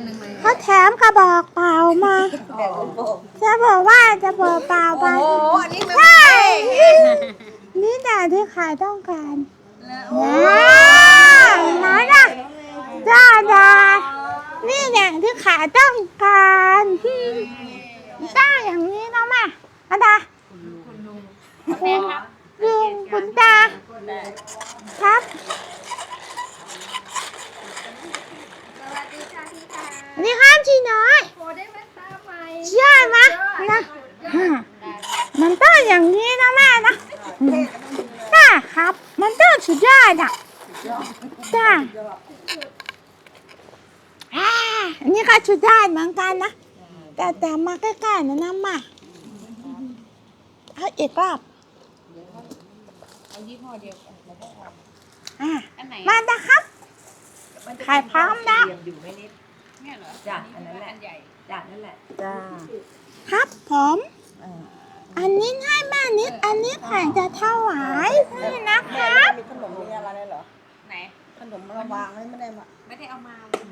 นหนึ่งเลยเขาแถมกระบอกเปล่ามาจะบอกว่าจะบอกเปล่าไปโอ้โหอันนี้มันใช่นี่แต่ที่ขายต้องการแล้วว้าวไหนน่ะจ้าดานี่แหละที่ขายต้องการจ้าอย่างนี้นะแม่อาดาคุณลุงคุณตาครับ สวัสดีค่ะพี่ค่ะ นี่ครับชีน้อยโอ้ได้แว่นตาใหม่ใช่ไหมนะมันต้องอย่างนี้นะแม่นะจ้าครับ มันต้องสุดยอดอะจ้าอ่าอันนี้ก็สุดยอดเหมือนกันนะแต่แต่มาใกล้ๆนะนะมาเอาอีกรอบเอายี่ห้อเดียวกันแล้วก็เอาอ่าอันไหนมานะครับขายพร้อมแล้วอยู่ไม่นิด เนี่ยเหรอจ้ะอันนั้นแหละอันใหญ่จ้ะนั่นแหละ จ้าครับผมอันนี้ให้แม่นิด อันนี้ไข่จะถวายนี่นะครับมีขนมมีอะไรเลยเหรอ ไหน ขนมมาวางไว้ไม่ได้มาไม่ได้เอามาเลย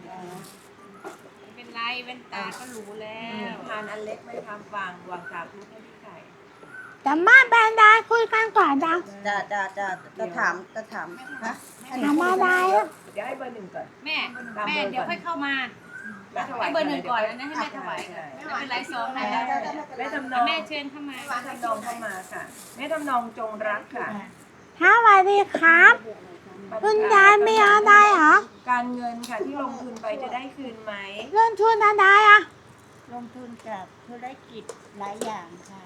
ไม่เป็นไรแว่นตาก็รู้แล้วทานอันเล็กไหมทำวางวางสาธุให้พี่ไก่แต่มาแบนดาคุยกันก่อนดังจะจะจะจะถามจะถามฮะถามอะไรอะเดี๋ยวให้เบอร์หนึ่งก่อน แม่ แม่เดี๋ยวค่อยเข้ามา แม่ถวาให้ยเบอร์หนึ่งก่อนอันนั้นให้แม่ถวายก่อนไม่เป็นไรสองให้แล้วแม่ทำนองแม่เชิญเข้ามาแม่ทำนองเข้ามาค่ะ แม่ทำนองจงรักค่ะสวัสดีครับ คุณยายมีอะไรเหรอการเงินค่ะที่ลงทุนไปจะได้คืนไหมเรื่องทุนอะไรอะลงทุนกับธุรกิจหลายอย่างค่ะ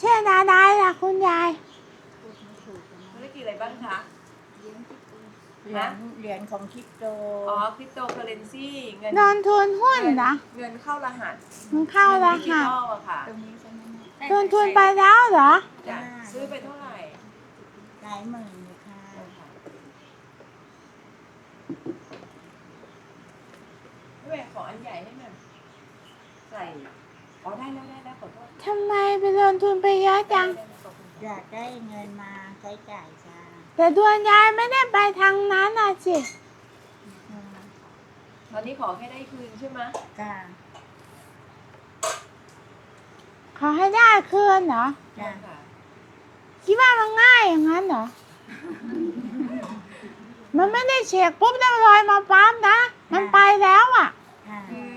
เช่นอะไรล่ะคุณยายธุรกิจอะไรบ้างคะ เหรียญเหรียญของคริปโต อ๋อคริปโตเคอเรนซีเงินลงทุนหุ้นเหรอเงินเข้ารหัสมันเข้าราดิจิคาทัลอะค่ะตรงนี้ใช่ไหมเนี่ยลงทุนไปแล้วเหรอ จ้ะซื้อไปเท่าไหร่หลายหมื่นอยู่ค่ะแม่ขออันใหญ่ให้แม่ใส่อ๋อได้แล้วได้แล้วขอโทษทำไมไปลงทุนไปเยอะจังอยากได้เงินมาใช้จ่าย แต่ดวงยายไม่ได้ไปทางนั้นน่ะสิตอนนี้ขอแค่ได้คืนใช่ไหมจ้าขอให้ได้คืนเหรอ จ้าค่ะคิดว่ามันง่ายอย่างนั้นเหรอ มันไม่ได้เช็คปุ๊บแล้วลอยมาปั๊มนะ มันไปแล้วอะค่ะคือ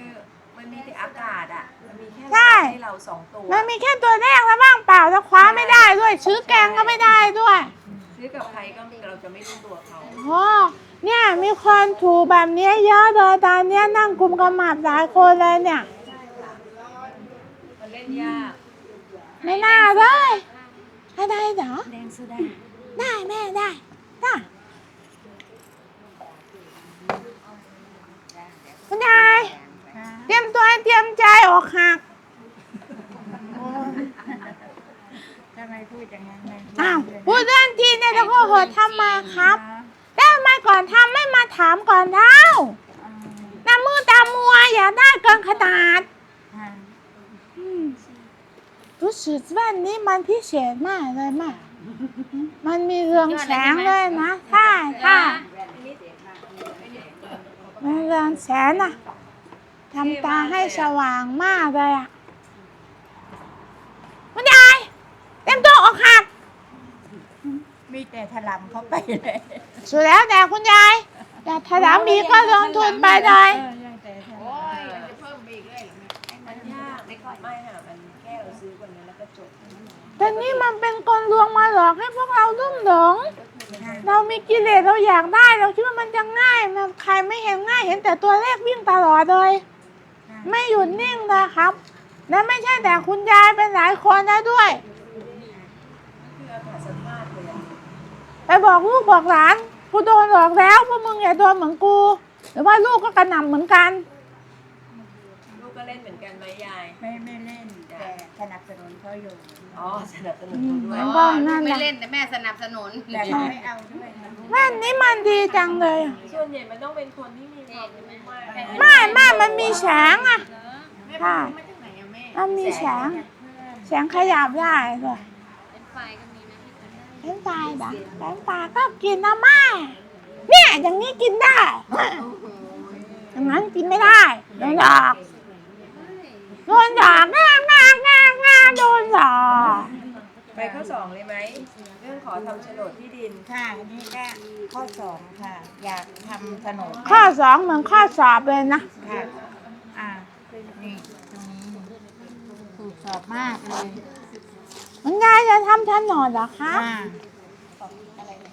มันมีแต่อากาศอะ มันมีแค่ใช่ให้เราสองตัวมันมีแค่ตัวแรกแล้วบ้างเปล่าแล้วคว้าไม่ได้ด้วยซื้อแกงก็ไม่ได้ด้วย ซื้อกับใครก็เราจะไม่รู้ตัวเขาโอ้เนี่ยมีคนถูแบบนี้เยอะเลยตอนนี้นั่งกลุ่มกระหมับหลายคนเลยเนี่ย มันเล่นยากไม่น่าเลยอะไรเหรอ แดงสุดาได้แม่ได้ได้คุณยายเตรียมตัวเตรียมใจออกหัก โอ้ ทำไมพูดอย่างนั้นเลยอ้าวพูดเรื่องจริงเนี่ยแล้วก็โหดทำไมครับ แล้วทำไมก่อนทำไม่มาถามก่อนเล่าอ่าหน้ามือตามัวอย่าได้เกินขนาดค่ะอืมรู้สึกว่านี้มันพิเศษมากเลยมาก มันมีเรืองแสงเลยนะใช่ใช่มันเรืองแสงน่ะทำตาให้สว่างมากเลยอะคุณยายเต็มตัวออกหัก มีแต่ถลำเข้าไปเลยสุดแล้วแต่คุณยายแต่ถ้าถามมีก็ลงทุนไปเลย เออยังแต่ถโอ้ยลำมันจะเพิ่มไปอีกเลยเหรอแม่มันยากไม่ค่อยไม่ค่ะมันแค่เราซื้อคนนี้แล้วก็จบแต่นี่มันเป็นกลลวงมาหลอกให้พวกเราลุ่มหลง เรามีกิเลสเราอยากได้ เราคิดว่ามันจะง่ายมันใครไม่เห็นง่าย เห็นแต่ตัวเลขวิ่งตลอดเลย ไม่หยุดนิ่งเลยครับ และไม่ใช่แต่คุณยายเป็นหลายคนนะด้วย ไปบอกลูกบอกหลาน กูโดนหลอกแล้วพวกมึงอย่าโดนเหมือนกูหรือว่าลูกก็กระหน่ำเหมือนกัน ลูกก็เล่นเหมือนกันไหมยาย ไม่ไม่เล่นแต่สนับสนุนเขาอยู่อ๋อสนับสนุนเขาด้วยมันก็นั่นแหไม่ละเล่นแต่แม่สนับสนุน แต่เขาไม่เอาด้วยนะแม่นี่มันดีจังเลยอะส่วนใหญ่มันต้องเป็นคนที่มีความรู้มากไม่ไม่มันมีแสงอะแม่ใช่มาจากไหนอะแม่มันมีแสง แสงขยับได้ด้วยเป็นไฟก็มีนะที่ทำได้เป็นปลาเหรอเป็นปลาก็กินนะแม่เนี่ยอย่างนี้กินได้โอ้โหอย่างนั้นกินไม่ได้โดนหลอกโดนหลอกง่าง่าง่าง่าโดนหลอกไปข้อสองเลยไหมเรื่องขอทำโฉนดที่ดินค่ะนี่ก็ข้อสองค่ะ อยากทำโฉนดข้อสองเหมือนข้อสอบเลยนะค่ะอ่านี่ตรงนี้ถูกสอบมากเลย มันยายจะทำโฉนดเหรอคะ อ่า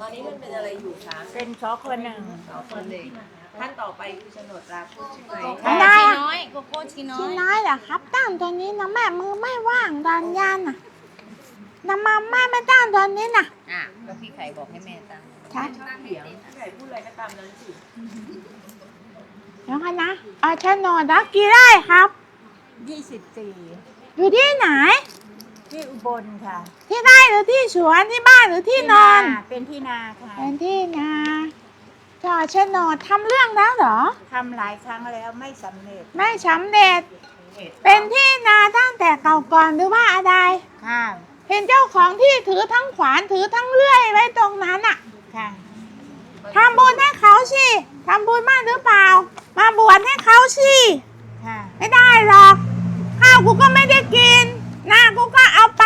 ตอนนี้มันเป็นอะไรอยู่คะเป็นสอคนหนึ่ง สองคนเลยขั้นต่อไปคือโฉนดรับใช่ไหมไม่ได้ชีอะน้อยโกโก้ชีน้อชิ้นยน้อยเหรอครับตั้งตอนนี้นะแม่มือไม่ว่างตอนยานน่ะน้ำมาแม่ไม่ตั้งตอนนี้น่ะอะก็พี่ไข่บอกให้แม่ตั้งใช่ชอบเถียงพี่ไข่พูดอะไรก็ตามนั้นสิเดี๋ยวกันนะเอาโฉนดแล้วกี่ไร่ครับ ยี่สิบสี่อยู่ที่ไหน ที่อุบลค่ะที่ไร่หรือที่สวนที่บ้านหรือที่นอนเป็นที่นาค่ะเป็นที่นาจอโฉนดทำเรื่องแล้วเหรอ ทำหลายครั้งแล้วไม่สำเร็จไม่สำเร็จ เป็นที่นาตั้งแต่เก่าก่อนหรือว่าอะไร ค่ะเห็นเจ้าของที่ถือทั้งขวานถือทั้งเลื่อยไว้ตรงนั้นอะค่ะ ทำบุญให้เขาสิทำบุญมากหรือเปล่า มาบวชให้เขาสิค่ะ ไม่ได้หรอกข้าวกูก็ไม่ได้กิน หน้ากูก็เอาไป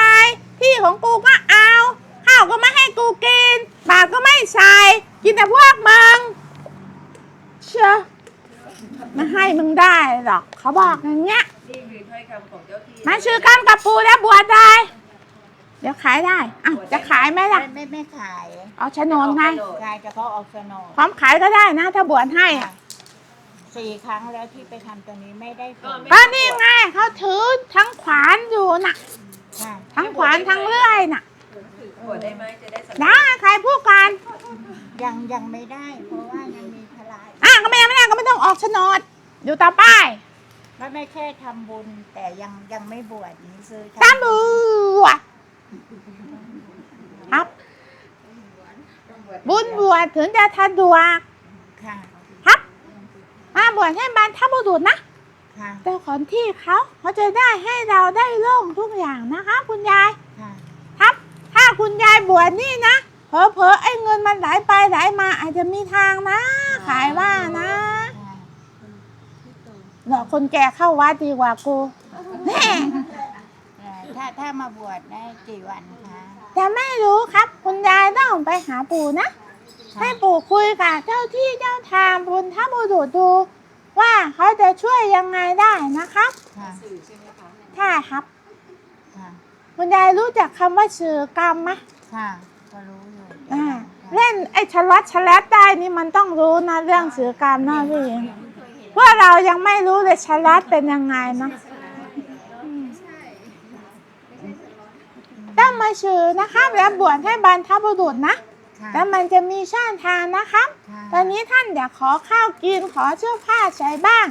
ที่ของกูก็เอา ข้าวก็ไม่ให้กูกินบาทก็ไม่ใส่กินแต่พวกมึงเชื่อไม่ให้มึงได้หรอก เขาบอกอย่างเงี้ยนี่คือถ้อยคำของเจ้าที่มันชื่อกรรมกับปูแล้วบวชได้เดี๋ยวขายได้อ้าวจะขายไหมล่ะ ไม่ไม่ไม่ขายเอาโฉนดไงขายเฉพาะออกโฉนด พร้อมขายก็ได้นะ ถ้าบวชให้อะ สี่ครั้งแล้วที่ไปทำตัวนี้ไม่ได้ผลก็นี่ไงเขาถือทั้งขวานอยู่น่ะ ค่ะทั้งขวานทั้งเลื่อยน่ะบวชได้ไหมจะได้สำเร็จได้ใครพูดกันยังยังไม่ได้ เพราะว่ายังมีภาระอะก็ไม่ได้ไม่ได้ก็ไม่ต้องออกโฉนด อยู่ต่อไปก็ไม่แค่ทำบุญ แต่ยังยังไม่บวชนี่คือตามบูอะครับบุญบวชถึงจะทันดวกค่ะครับ มาบวชให้บรรทบุรุษนะค่ะเจ้าของที่เขาเขาจะได้ให้เราได้โล่งทุกอย่างนะคะ คุณยายค่ะ ครับ ถ้าคุณยายบวชนี่นะเผลอๆไอ้เงินมันไหลไปไหลมาอาจจะมีทางนะ ขายว่านะค่ะหลอกคนแก่เข้าวัดดีกว่ากูแน่เอ่อถ้าถ้ามาบวชได้กี่วันคะ แต่ไม่รู้ครับ คุณยายต้องไปหาปู่นะ ให้ปู่คุยกับเจ้าที่เจ้าทางบุญทับุรุษดู ว่าเขาจะช่วยยังไงได้นะครับค่ะสื่อใช่ไหมคะใช่ครับค่ะคุณยายรู้จักคำว่าสื่อกรรมไหมค่ะก็รู้อยู่อ่าค่ะเล่นไอ้ชลัดชลัดได้นี่มันต้องรู้นะเรื่องสื่อกรรมนะพี่หญิงพวกเรายังไม่รู้เลยชลัดเป็นยังไงนะอืมต้องมาสื่อนะครับแล้วบวชให้บรรทบุรุษนะค่ะ แล้วมันจะมีช่องทางนะครับค่ะตอนนี้ท่านอยากขอข้าวกินขอเสื้อผ้าใช้บ้าง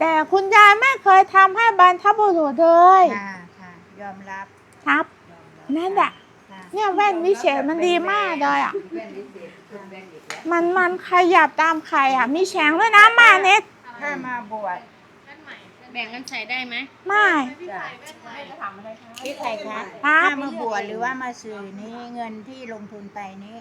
แต่คุณยายไม่เคยทำให้บรรทบุรุษเลยค่ะค่ะยอมรับครับนั่นแหละค่ะเนี่ยแว่นวิเศษมันดีมากเลยอะ มันมันขยับตามไข่อะ มีแฉงด้วยนะมาเน็ตถ้ามาบวชแบ่งกันใส่ได้ไหมไม่จ้ะแม่จะถามอะไรคะพี่ไข่คะครัถ้าบมาบวชหรือว่ามาสื่อนี่เงินที่ลงทุนไปนี่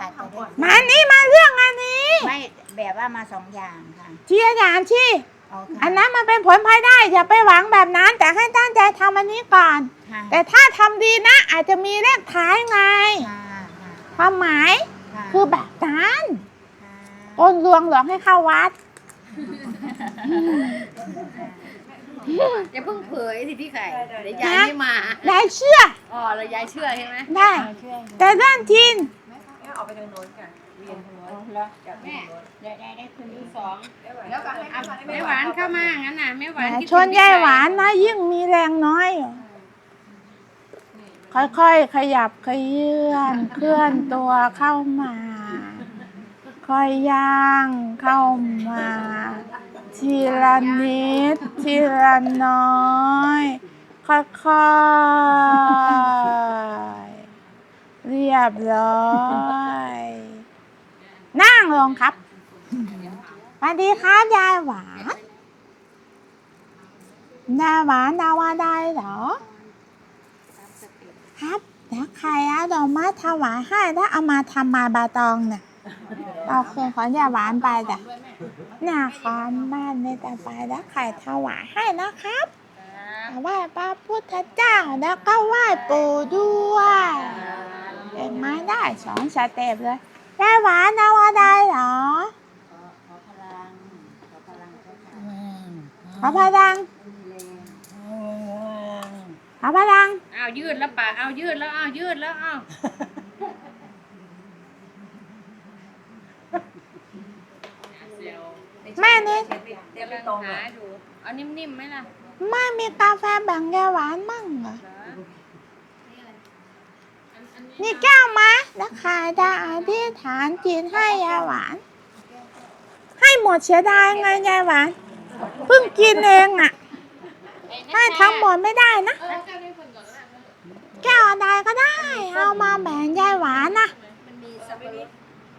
อาจจะได้มานี่มาเรื่องอันนี้ไม่แบบว่ามาสองอย่างค่ะเชียร์อย่างที่เอาค่ะอันนั้นมันเป็นผลภายได้อย่าไปหวังแบบนั้น แต่ให้ตั้งใจทำอันนี้ก่อนค่ะแต่ถ้าทำดีนะ อาจจะมีเลขท้ายไงค่ะค่ะความหมายค่ะคือแบบนั้นค่ะคนลวงหลอกให้เข้าวัดอย่าเพิ่งเผยสิพี่ไข่เดี๋ยวยายไม่มาได้เชื่ออ๋อแล้วยายเชื่อใช่ไหมได้เอาช่วยแต่เรื่องทิน แม่ออกไปทางโน้นกันเรียนทางโน้เอานละจากแม่ทางโน้นได้ได้ได้คืนที่สองแล้วก็ให้อะแม่แม่หวานเข้ามางั้นน่ะแม่หวานคิดชนยายหวานนะยิ่งมีแรงน้อย ค่อยๆขยับขยื่นเคลื่อนตัวเข้ามา ค่อยย่างเข้ามา ทีละนิด ทีละน้อย ค่อยๆเรียบร้อยนั่งลงครับสวัสดีครับยายหวานยายหวานดาวาได้เหรอ ครับแล้วใครเอาดอกไม้ถวายให้แล้วเอามาทำมาบาตองเนี่ยเอาคืนของยายหวานไปจ้ะหน้าคอนบ้านในแต่ไปแล้วไข่ถวายให้นะครับไหว้พระพุทธเจ้าแล้วก็ไหว้ปู่ด้วย เห็นไหมได้สองสเต็ปเลยยายหวานเอาอะไรเหรอขอพลังขอพลังเจ้าค่ะขอพลังขอพลังเอายืดแล้วปาเอายืดแล้วเอายืดแล้วเอาแม่นิดเดี๋ยวกำไปลังตรงหาดูเอานิ่มๆไหมล่ะไม่มีกาแฟแบ่งยายหวานมั่งเหรอ เหรอนี่อะไรอั นอันนี้นี่แก้วมะแล้วขายดาอธิษฐานจิตให้ยายหวาน ให้หมดเสียดายไงยายหวาน เพิ่งกินเองอะ ให้ทั้งหมดไม่ได้นะเออแก้วให้คนก่อนก็ได้นะแก้วอะไรก็ได้ เอามาแบ่งยายหวานนะ มันมีสับปะรด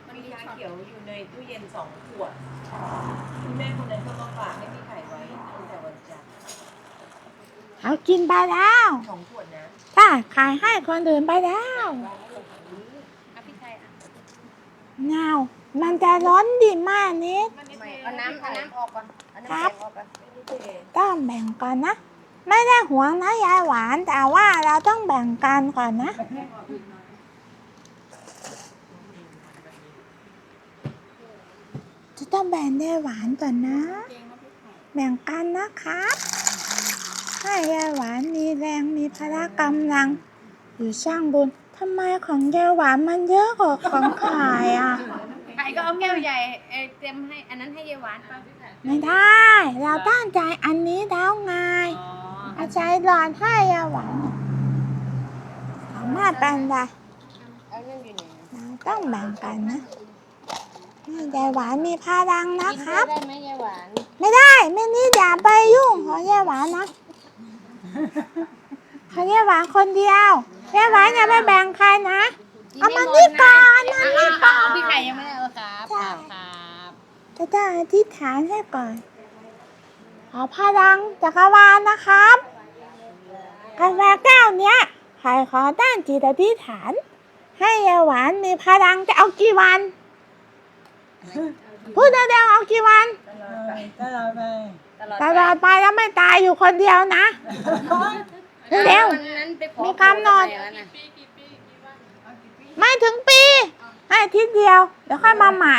มันมีมีชาช็อตเขียวอยู่ในตู้เย็นสองขวดคุณแม่คนนั้นก็มาฝากให้พี่ไข่ไว้ตั้งแต่วันจันทร์เอากินไปแล้วสองขวดนะ ถ้าขายให้คนอื่นไปแล้วเอาพี่ไทยอะเงามันจะร้อนดีมากนิด เอาน้ำเอาน้ำออกก่อนเอาน้ำครับแข็งออกก่อนไม่ได้เทต้องแบ่งกันนะ ไม่ได้หวงนะยายหวาน แต่ว่าเราต้องแบ่งกันก่อนนะ จะต้องแบ่งยายหวานก่อนนะ แบ่งกันนะครับ ให้ยายหวานมีแรงมีพละกำลังอยู่สร้างบุญทำไมของยายหวานมันเยอะกว่าของขายอะไข่ก็เอาแก้วใหญ่เออเต็มให้ อันนั้นให้ยายหวานไปไม่ได้ เราตั้งใจอันนี้แล้วไงอ๋ออาใจหลอนให้ยายหวานสามารถเป็นไรเอาเรื่องอยู่ไหนเราต้องแบ่งกันนะให้ยายหวานมีพลังนะกินคด้วรัยบ ได้ไหมยายหวาน ไม่ได้ ไม่นี่อย่าไปยุ่งของยายหวานนะ ของยายหวานคนเดียวยายหวานอย่าไปแบ่งใครนะเอามานี่ก่อนมานี่ก่อนพี่ไข่ยังไม่ได้เอาครับครับครับจะได้อธิษฐานให้ก่อนขอพลังจักรวาลนะครับกาแฟแก้วเนี้ยใครขอด้านจิตอธิษฐาน ให้ยายหวานมีพลังจะเอากี่วัน พูดเร็วๆเอากี่วันตลอดไปตลอดไปแล้วไม่ตายอยู่คนเดียวนะ เร็ววันนั้นไปขอมีกำหนดปู่กับใครวะน่ะไม่ถึงปี ให้อาทิตย์เดียว เดี๋ยวค่อยมาใหม่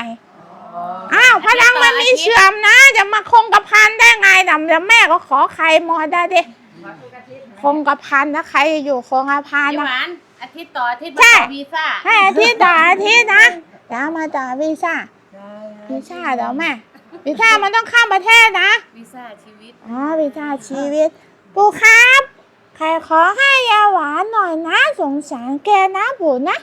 อ้าวพลังมันมีเสื่อมนะ จะมาคงกระพันได้ไงดำเดี๋ยวแม่ก็ขอใครหมดได้ดิคงกระพันนะใครอยู่คงกระพันยายหนะ วานอาทิตย์ต่ออาทิตย์ใช่ มาต่อวีซ่าให้อาทิตย์ต่ออาทิตย์นะแล้วมาต่อวีซ่า วีซ่าเดี๋ยวแม่วีซ่ามันต้องข้ามประเทศนะวีซ่าชีวิต อ๋อวีซ่าชีวิต ปู่ครับใครขอให้ยาหวานหน่อยนะสงสารแกนะปู่นะ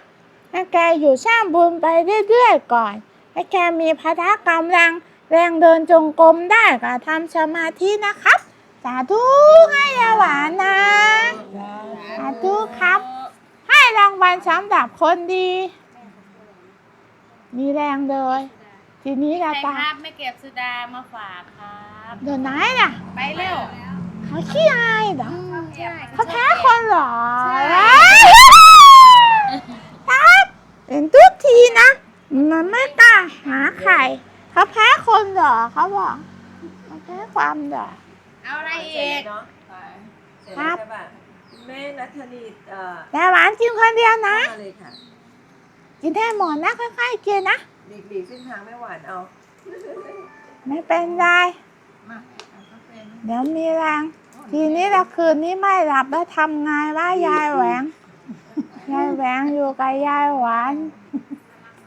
ให้แกอยู่สร้างบุญไปเรื่อยๆก่อนให้แกมีพละกำลังแรงเดินจงกรมได้ก็ทำสมาธินะครับ สาธุให้ยาหวานนะ สาธุครับ ให้รางวัลสำหรับคนดี มีแรงเลย ทีนี้เราใช่ตาครับไม่เก็บสุดามาฝากครับเดี๋ยวไหนน่ะไปเร็วเขาขี้อายเหรอใช่เขาแพ้คนเหรอใช่ครับเห็นทุกทีนะมันไม่กล้าหาใครเขาแพ้คนเหรอเขาบอกเขาแพ้ความเหรอเอาอะไรเสร็อีจกแล้วเนาะเสร็จครัแล้วบใช่ป่ะคุณแม่นัทธนีเอ่อแต่หวานกินคนเดียวนะมาเลยค่ะกินให้หมดนะค่อยๆกินนะ หลีกหลีกเส้นทางแม่หวานเอา ไม่เป็นไรเดี๋ยวมีแรง ทีนี้ละคืนนี้ไม่หลับแล้วทำไงว่ายายแหวง ยายแหวงอยู่กับยายหวาน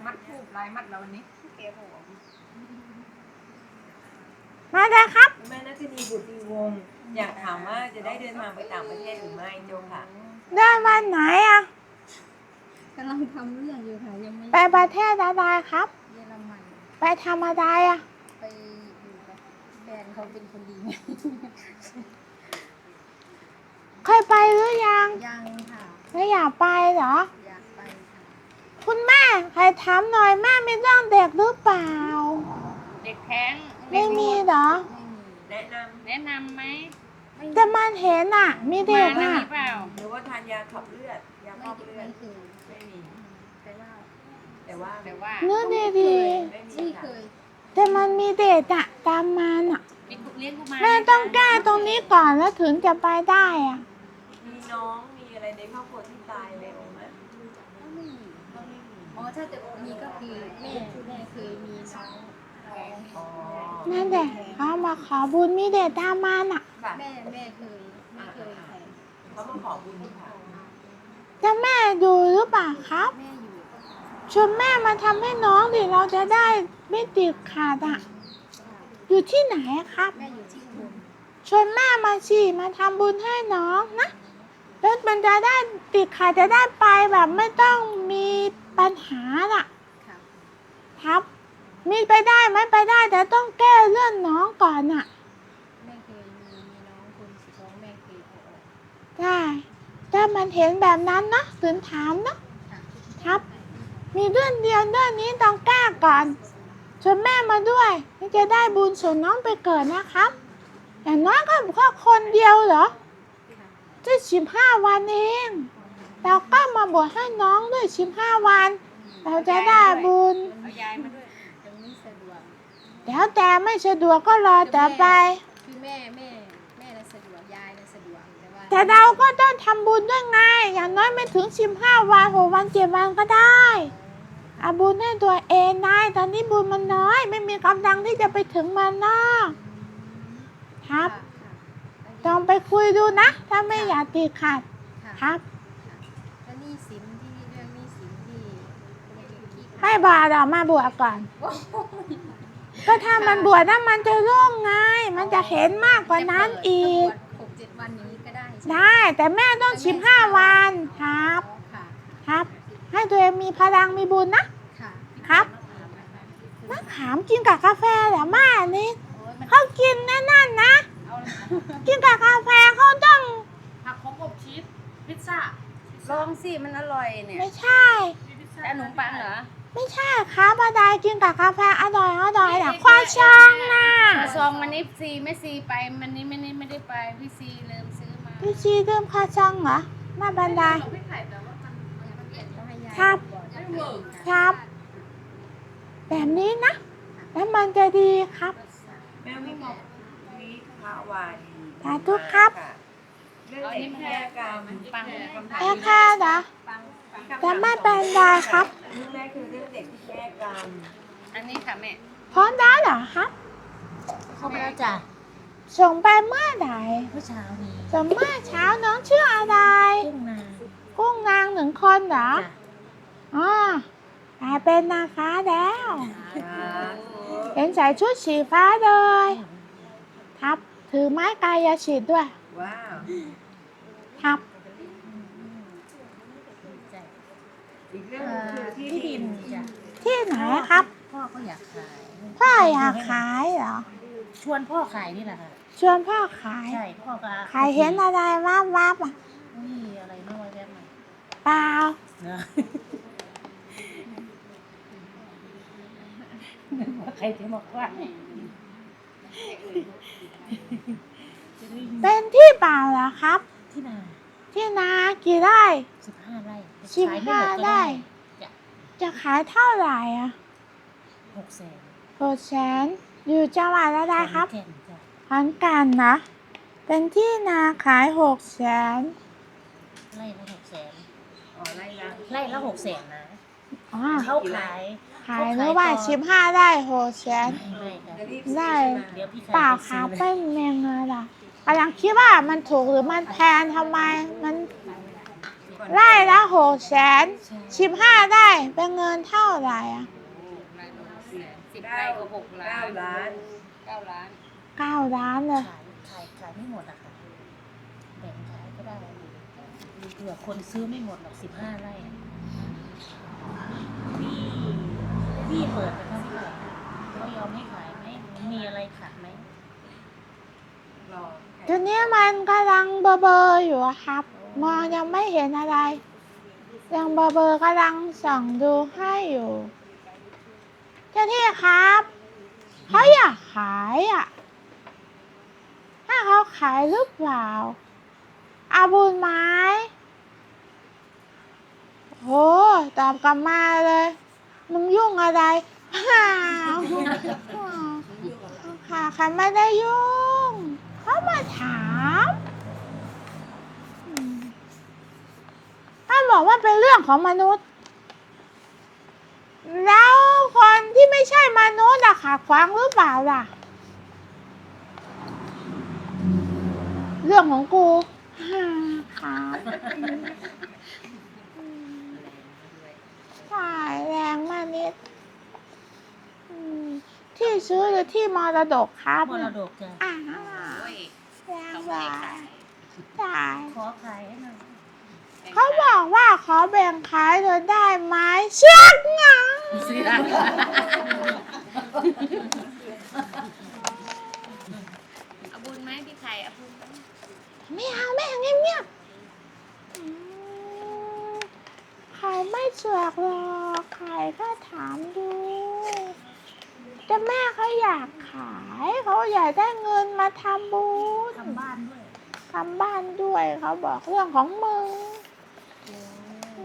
มัดผูกลายมัดเราวันนี้มาเลยครับ คุณแม่นัทธนีบุตรีวงศ์อยากถามว่าจะได้เดินทางไปต่างประเทศหรือไม่เจ้าค่ะเดินวันไหนอะ กำลังทำเรื่องอยู่ค่ะยังไม่ไปประเทศอะไรครับ เยอรมันไปทำอะไรอะ ไปอยู่กับแฟนเขาเป็นคนดีไงเคยไปหรือยัง ยังค่ะไม่อยากไปเหรอ อยากไปค่ะคุณแม่ใครถามหน่อยแม่มีเรื่องเด็กหรือเปล่า เด็กแท้งไม่มีเหรอ ไม่มีแนะนแนะนำไหมแต่มันเห็นอะ มีเด็กมานะอะ มีเปล่าำหรือว่าทานยาขับเลือด ยาไม่ขับได้เลือไม่ดคือ ไม่มี แต่ว่าแต่แต่ว่าแต่ว่าเนื้อดีไม่มีค่ะๆแต่มันมีเด็ดอะตามมาน่ะ เป็นเลี้ยงกุมารแม่ต้องแก้ตรงนี้ก่อนแล้วถึงจะไปได้อะมีน้องมีอะไรในครอบครัวที่ตายเร็วไหมก็ไม่มีอ๋อถ้าจะมีก็คือแม่แม่เคยมีน้องอ๋อนั่นแหละเขามาขอบุญมีเด็ดตามมาน่ะ ค่ะแม่แม่เคยแม่เคยแทนเขามาขอบุญค่ะ จะแม่ดูหรือเปล่าครับแม่อยู่ชวนแม่มาทำให้น้องดิเราจะได้ไม่ติดขาดอะอยู่ที่ไหนอะครับ แม่อยู่ที่อุบลชวนแม่มาสิมาทำบุญให้น้องนะแล้วมันจะได้ติดขาดจะได้ไปแบบไม่ต้องมีปัญหาน่ะ ค่ะ ครับ มีไปได้ไหมไปได้แต่ต้องแก้เรื่องน้องก่อนน่ะ แม่เคยมีมีน้องคนสุดท้องแม่เคยเอาออก ได้ถ้า มันเห็นแบบนั้นนะถึงถามนะค่ะครับ มีเรื่องเดียวเรื่องนี้ต้องแก้ก่อนชวนแม่มาด้วยนี่จะได้บุญส่วนน้องไปเกิดนะครับอย่างน้อยก็แค่คนเดียวเหรอค่ะจะสิบห้าวันเองเราก็มาบวชให้น้องด้วยสิบห้าวัน เราจะได้บุญเอายายมาด้วยยังไม่สะดวกแล้วแต่ไม่สะดวกก็รอต่อไปคือแม่แม่แม่น่ะสะดวกยายน่ะสะดวก แต่ว่าแต่เราก็ต้องทำบุญด้วยไง อย่างน้อยไม่ถึงสิบห้าวันหกวันเจ็ดวันก็ได้อาบุญให้ตัวเองนายตอนนี้บุญมันน้อย ไม่มีกำลังที่จะไปถึงมันนอกครับค่ะค่ะลองไปคุยดูนะ ถ้าไม่อยากติดขัดค่ะครับแล้วหนี่สินที่เรื่องหนี่สินที่ที่ไม่บาดอกมาบวชก่อน ก็ถ้ามันบวชนะมันจะโล่งไง มันจะเห็นมากกว่านั้นอีก ได้ใช่ไหมได้ แต่แม่ต้องสิบห้าวันครับอ๋อค่ะครับ ให้ตัวเองมีพลังมีบุญนะ ค่ะครับ มะขามกินกับกาแฟเหรอม่านี่โอ้ยมันเขากินแน่นั่นนะ เอากินกับกาแฟเขาต้องผักขมอบชีสพิซซ่าลองสิมันอร่อยเนี่ยไม่ใช่ แต่ขนมปังเหรอไม่ใช่ครับบาดายกินกับกาแฟอร่อยอร่อยนะควาช่องนะซองมันนี่ซีไม่ซีไปมันนี่ไม่ได้ไม่ได้ไปพี่ซีเริ่มซื้อมา พี่ชีเริ่มควาช่องเหรอ มาบาดายเราไม่ขายแต่ว่ามันมันเผ็ดต้องให้ยายครับก่อนไม่เวิร์กครับ แบบนี้นะ แล้วมันจะดีครับแม่วิมกวิภาวานีสาธุครับะเรื่องเด็กแก้กรรมปังคำถามแค่แค่เหรอปังปังแต่ไม่เป็นไรครับเรื่องแรกคือเรื่องเด็กที่แก้กรรมอันนี้ค่ะแม่พร้อมแล้วเหรอครับเข้าไปแล้วจ้ะ ส่งไปเมื่อไหร่เมื่อเช้านี้ส่งเมื่อเช้าน้องชื่ออะไร กุ้งนากุ้งนางหนึ่งคนเหรอจ้ะอ๋อกลายเป็นนางฟ้าแล้ว เห็นใส่ชุดสีฟ้าเลยครับถือไม้กายฉีดด้วย ว้าวครับจ้ะอีกเรื่องเอ่หนึ่งอคือที่ที่ดิดินนจ้ะที่ไหนครับ พ่อก็อยากขาย พ่ออยากขายเหรอ ชวนพ่อขายนี่แหละค่ะ ชวนพ่อขาย ใช่พ่อก็ขายเห็นอะไรวับวับๆอะนี่อะไรน้อยแค่ไหนเปล่าเนอะนึกว่าใครจะมาว่าจะได้ยินเป็นที่เปล่าเหรอครับ ที่นาที่นากี่ไร่สิบห้าไร่สิบขายไม่ห้าหมดก็ไร่ได้จ้ะจะขายเท่าไหร่อะหกแสนหกแสนอยู่จังหวัดอะไรครับขอนแก่น จ้ะขอนแก่นนะ เป็นที่นาขายหกแสนไร่ละหกแสนอ๋อไล่ละไร่ละหกแสนนะอ๋อเขาขาย ขายหรือว่าสิบห้าได้หกแสนไม่ค่ะจะรีบได้ซื้อใช่หมเดี๋ยวพี่ขายเปล่าไปครัซื้บอไม่แมงเงินล่ะกำลังคิดว่ามันถูกหรือมันแพงทำไมมันไล่ละหกแสนสิบห้าได้เป็นเงินเท่าไหร่อะสิบไร่ก็หกล้าเก้านล้านเก้าล้าน เก้าล้านเลยขายขายขายไม่หมดอะค่ะแบ่งขายก็ได้เผื่อคนซื้อไม่หมดหรอกสิบห้าไร่อะพี่พี่เปิดไปเท่าไหร่เขายอมให้ขายไหมมีอะไรขาดไหมรอทีนี้มันกำลังเบอเบอร์อยู่อะครับ มองยังไม่เห็นอะไร ยังเบอเบอร์กำลังส่องดูให้อยู่ เจ้าที่ครับเขาอยากขายอะ ถ้าเขาขายหรือเปล่า อาบุญไหมโหตอบกลับมาเลย มึงยุ่งอะไรฮ่าค่ะค่ะไม่ได้ยุ่ง เขามาถามอืมถ้าบอกว่าเป็นเรื่องของมนุษย์ แล้วคนที่ไม่ใช่มนุษย์อะค่ะขวางหรือเปล่าล่ะ รื่องของกูฮ่าครับอืมถ่ายแรงมากนิดอืมที่ซื้อหรือที่มรดกครับมรดกจ้ะอ่าโอ้ยแรงเขาเลไม่ยขายจ่ายขอขายให้หน่อยเขาบอกว่าขอแบ่งขายเธอได้ไหมเชือกหนังเสื้อเอาบุญไหมพี่ไข่เอาบุญ ไหมไม่เอาแม่เงียบๆอืมขายไม่เชือกหรอกขายก็ถามดูแต่แม่เขาอยากขายเขาอยากได้เงินมาทำบุญทำบ้านด้วยทำบ้านด้วยเขาบอกเรื่องของมึงอื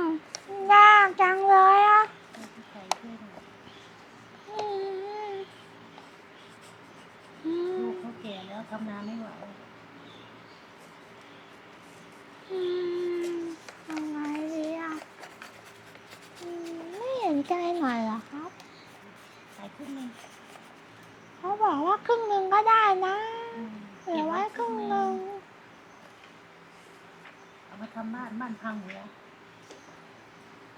มยากจังเลยอะให้พี่ไข่ช่วยหน่อยอืมอืลูมกเขาแก่แล้วทำงานไม่ไหว อืมทำไงดีอะอืมไม่เห็นใจหน่อยเหรอครับ ขายครึ่งหนึง เขาบอก ว่าครึ่งหนึ่งก็ได้นะอืมเหลือไว้ครึ่งหนึ่งเอามาทำบ้านบ้านพังหมดแล้ว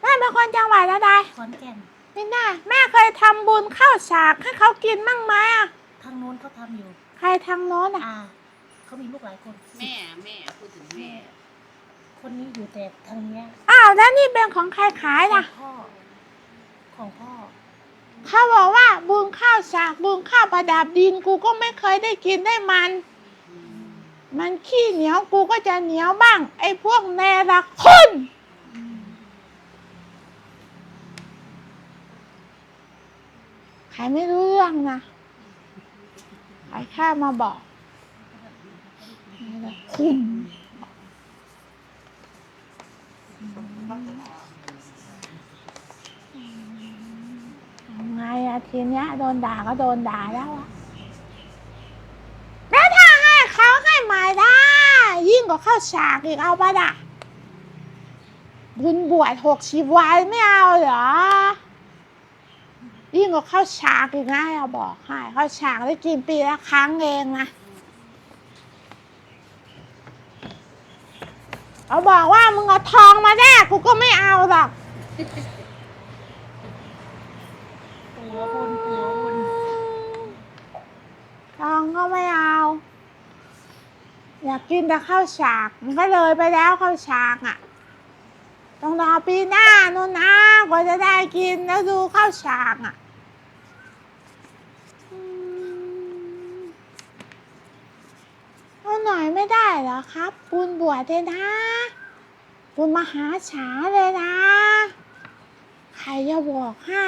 แม่เป็นคนจังหวัดอะไรขอนแก่นนี่น่าแม่เคยทำบุญข้าวสากให้เขากินมั่งไหมอะทางโน้นเขาทำอยู่ ใครทางโน้นอะอ่าเขามีลูกหลายคนแม่แม่พูดถึงแม่ คนนี้อยู่แต่ทางเนี้ยอ้าวแล้วนี่เป็นของใครขายขอล่ะงพ่อของพ่อ เขาบอกว่าบุญข้าวสากบุญข้าวประดับดินกูก็ไม่เคยได้กินได้มัน มันขี้เหนียวกูก็จะเหนียวบ้าง ไอ้พวกแนรคุณใครไม่รู้เรื่องนะใครแค่มาบอกแนรคุณทำ ไงอะทีเนี้ยโดนด่าก็โดนด่าแล้วอะแล้วถ้าให้เขาให้มาได้ ยิ่งกว่าข้าวฉากอีกเอาปะด่ะบุญบวชหกชีวันไม่เอาเหรอ ยิ่งกว่าข้าวฉากอีกนะเอาบอกให้ข้าวฉากได้กินปีละครั้งเองนะเขาบอกว่ามึงเอาทองมาแน่กูก็ไม่เอาหรอก ปัวบุญปัวบุญทองก็ไม่เอา อยากกินแต่ข้าวฉาก มันก็เลยไปแล้วข้าวฉากอะ ต้องรอปีหน้านู่นนะกว่าจะได้กินแล้วดูข้าวฉากอะเอาหน่อยไม่ได้เหรอครับบุญบวชเลยนะบุญมหาศาเลยนะ ใครจะบอกให้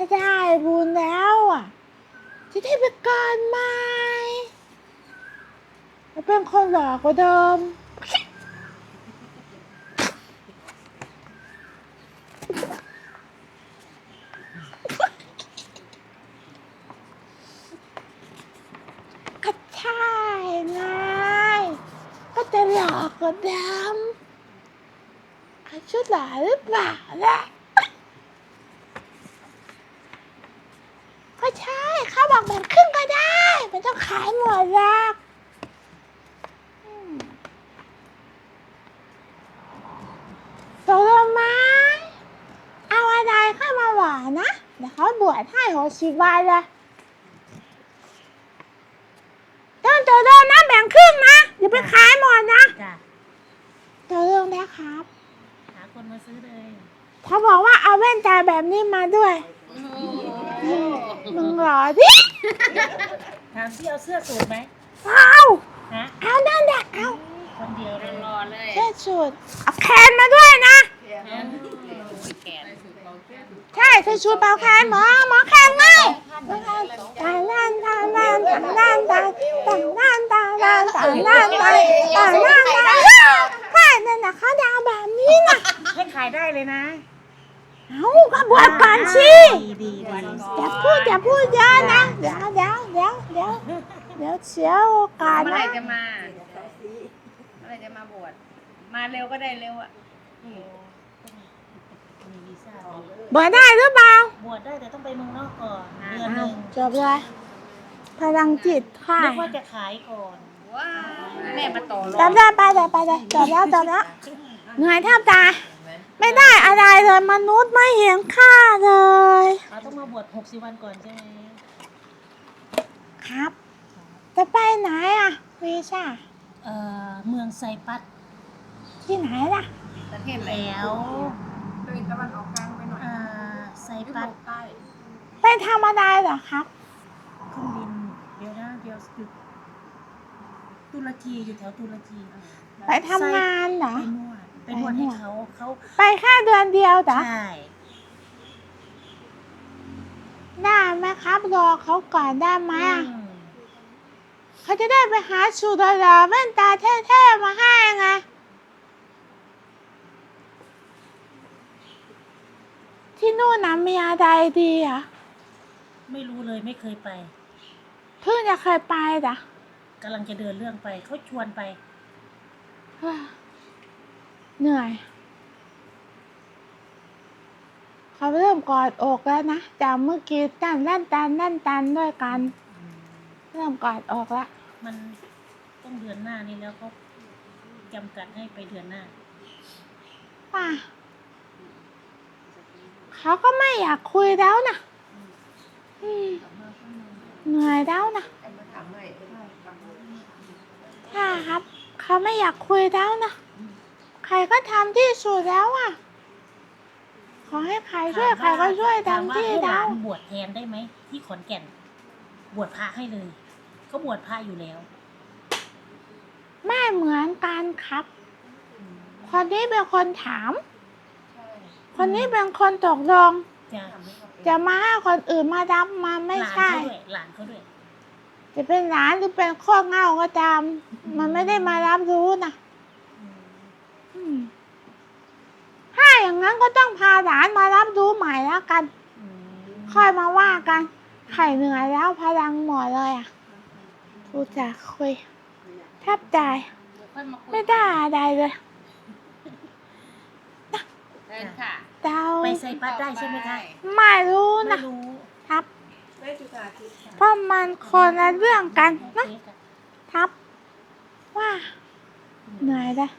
ถ้าได้บุญแล้วอะ จะได้ไปเกินไหมจะเป็นคนหล่อกว่าเดิมก็ใช่ไงก็จะหลอกกว่าเดิมเขาชุดหล่อหรือเปล่าล่ะ ก็ใช่เขาบอกแบ่งครึ่งก็ได้ไม่ต้องขายหมดหรอกอืมตกลงไหมเอาอะไรเข้ามาหวานนะ เดี๋ยวเขาบวชให้หก สิบวันเลยต้นตัวเดินนะแบ่งครึ่งนะอย่าไปขายหมดนะจ้ะตัวเรื่องนะครับ หาคนมาซื้อเลยเขาบอกว่าเอาแว่นตาแบบนี้มาด้วยโอ้โหมึงเหรอดิถามที่เอาเสื้อสูทไหมเอาฮะเอานั่นแหละเอาคนเดียวเลยรอเลยเสื้อสูทเอาแขนมาด้วยนะโอ้ยแขน ใช่เสื้อสูเปล่าแขนหมอหมอแขนไงตาลานตาลานตาลานตาตาลานตาลานตาลานตาตาลานตาใช่นั่นน่ะเขาดาวแบบนี้น่ะให้ขายได้เลยนะ เอาก็บวชก่อนสิดีดีดีอย่าพูดอย่าพูดเยอะนะ เดี๋ยวเดี๋ยวเดี๋ยวเดี๋ยวเดี๋ยวเสียโอกาสเมื่อไหนะร่จะมาเมื่อไหร่จะมาบวชมาเร็วก็ได้เร็วอะมีวีซ่า บวชได้หรือเปล่าบวชได้แต่ต้องไปเมืองนอกก่อนเดือนหเอานึ่งจบเลยพลังจิตค่ะนึกว่าจะขายก่อนว้าวแม่มาต่อรอจำได้ไปเลยไปเลยจบแล้วจบแล้วเหนื่อยแทบตายไม่ได้อะไรเลยมนุษย์ไม่เห็นค่าเลยเราต้องมาบวช60วันก่อนใช่ไหมครับ จะไปไหนอะวีซ่าเอ่อเมืองไซปัสที่ไหนล่ะประเทศไหนแล้วเลยตะวันออก ไซยุปัโรสปใต้ไปทำอะไรเหรอครับเครื่องบินเดี๋ยวนะเดี๋ยวอยู่ตุรกีอยู่แถวตุรกีไปทำงานเหรอ ไปนวดไปนวดให้เขาเขาไปแค่เดือนเดียวเหรอ ใช่ได้ไหมครับรอเขาก่อนได้ไหมอะอืม เขาจะได้ไปหาสูตรหล่อๆแว่นตาเท่ๆมาให้ไง นู่นนะมีอะไรดีอะไม่รู้เลยไม่เคยไปเพิ่งจะเคยไปเหรอกำลังจะเดินเรื่องไปเขาชวนไปเฮ้ยเหนื่อยเขาเริ่มกอดอกแล้วนะจากเมื่อกี้ตันลั่นตันลั่นตันด้วยกันเริ่มกอดอกแล้วมันต้องเดือนหน้านี่แล้วเขาจำกัดให้ไปเดือนหน้า ป่ะ เขาก็ไม่อยากคุยแล้วนะอืมเหนื่อยแล้วนะเอามาถามหน่อยค่ะครับ เขาไม่อยากคุยแล้วนะใครก็ทำที่สุดแล้วอะ ขอให้ใครช่วยใครก็ช่วยถามทำว่าที่ให้หแล้ลาวนบวชแทนได้ไหมที่ขอนแก่น บวชพระให้เลยเขาบวชพระอยู่แล้ว ไม่เหมือนกันครับ คนนี้เป็นคนถาม คนนี้เป็นคนตกลงจะจะมาให้คนอื่นมารับมาไม่หลานใช่เขาด้วยหลานเขาด้วยจะเป็นหลานหรือเป็นข้อเง่าก็ตาม มันไม่ได้มารับรู้นะอืมถ้าอย่างนั้นก็ต้องพาหลานมารับรู้ใหม่แล้วกัน อืมค่อยมาว่ากันไข่เหนื่อยแล้วพลังหมดเลยอะกูจะคุยแทบตายเดี๋ยวค่อยมาคุยไม่ได้อะไรเลยเดินค่ะ เดาไปไซปัสได้ใช่ไหมคะไม่รู้ไม่นะรู้ครับแม่จุฬาทิพย์ค่ะเพราะมันคนละเรื่องกันโอนะเคค่ะ ครับ ว่า เหนื่อยเลย